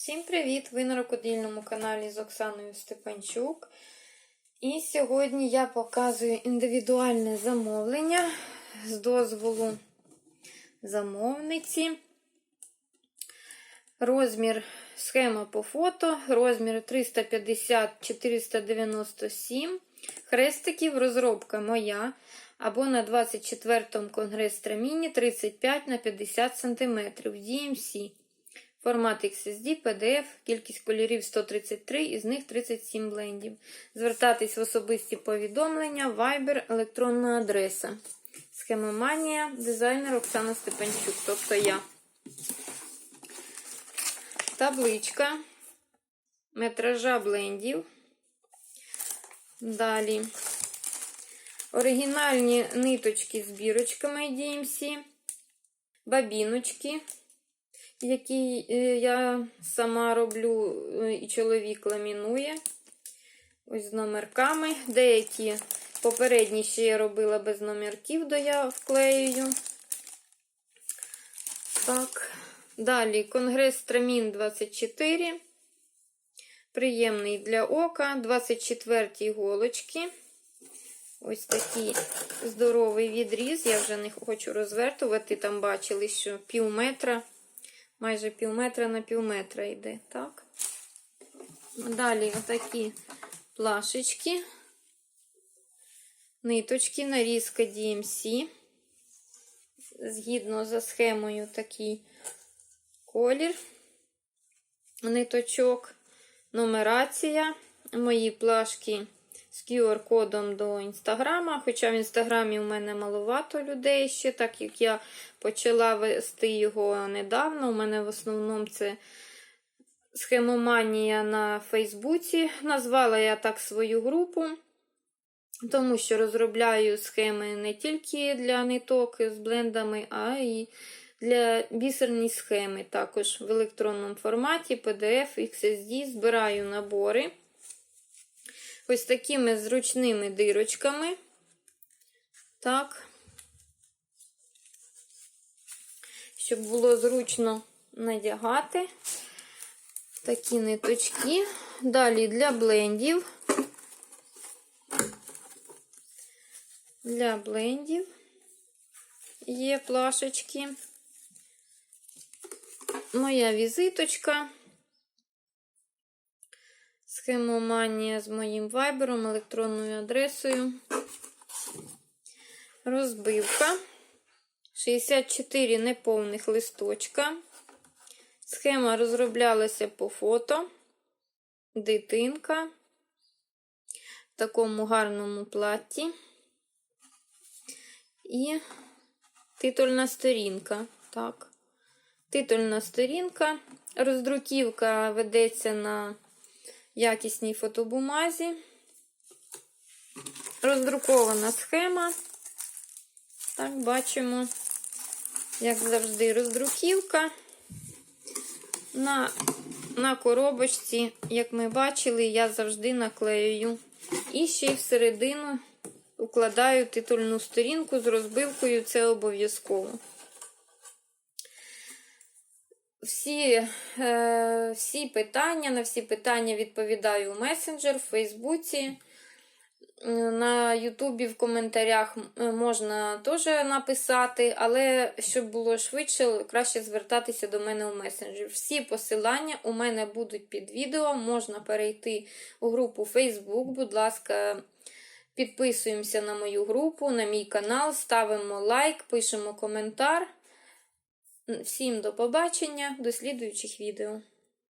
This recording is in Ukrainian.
Всім привіт! Ви на рукодільному каналі з Оксаною Степанчук. І сьогодні я показую індивідуальне замовлення з дозволу замовниці. Розмір схема по фото, розмір 350-497. Хрестиків розробка моя. Або на 24-му конгрес Траміні 35 на 50 см DMC. Формат XSD, PDF, кількість кольорів 133, із них 37 блендів. Звертатись в особисті повідомлення, Viber, електронна адреса. Схемоманія, дизайнер Оксана Степанчук, тобто я. Табличка метража блендів. Далі. Оригінальні ниточки з бірочками DMC, бабіночки які я сама роблю, і чоловік ламінує. Ось з номерками. Деякі попередні ще я робила без номерків, до я вклеюю. Так. Далі конгрес Трамін 24. Приємний для ока. 24 іголочки. Ось такий здоровий відріз. Я вже не хочу розвертувати. Там бачили, що пів метра майже пів метра на пів метра йде, так? Далі отакі плашечки, ниточки, нарізка DMC. Згідно за схемою такий колір, ниточок, нумерація. Мої плашки з QR-кодом до інстаграма. Хоча в інстаграмі у мене маловато людей ще, так як я почала вести його недавно. У мене в основному це схемоманія на Фейсбуці. Назвала я так свою групу. Тому що розробляю схеми не тільки для ниток з блендами, а й для бісерні схеми. Також в електронному форматі PDF, XSD збираю набори ось такими зручними дирочками. Так, щоб було зручно надягати такі ниточки. Далі для блендів. Для блендів є плашечки. Моя візиточка. Схемоманія з моїм вайбером, електронною адресою. Розбивка. 64 неповних листочка. Схема розроблялася по фото. Дитинка. В такому гарному платі. І титульна сторінка. Так. Титульна сторінка. Роздруківка ведеться на якісній фотобумазі. Роздрукована схема. Так, бачимо, як завжди, роздруківка. На на коробочці, як ми бачили, я завжди наклеюю. І ще й всередину укладаю титульну сторінку з розбивкою, це обов'язково. Всі е, всі питання, на всі питання відповідаю у месенджер, в Фейсбуці. На Ютубі в коментарях можна теж написати, але щоб було швидше, краще звертатися до мене у месенджер. Всі посилання у мене будуть під відео. Можна перейти у групу Facebook. Будь ласка, підписуємося на мою групу, на мій канал, ставимо лайк, пишемо коментар. Всім до побачення, до слідуючих відео.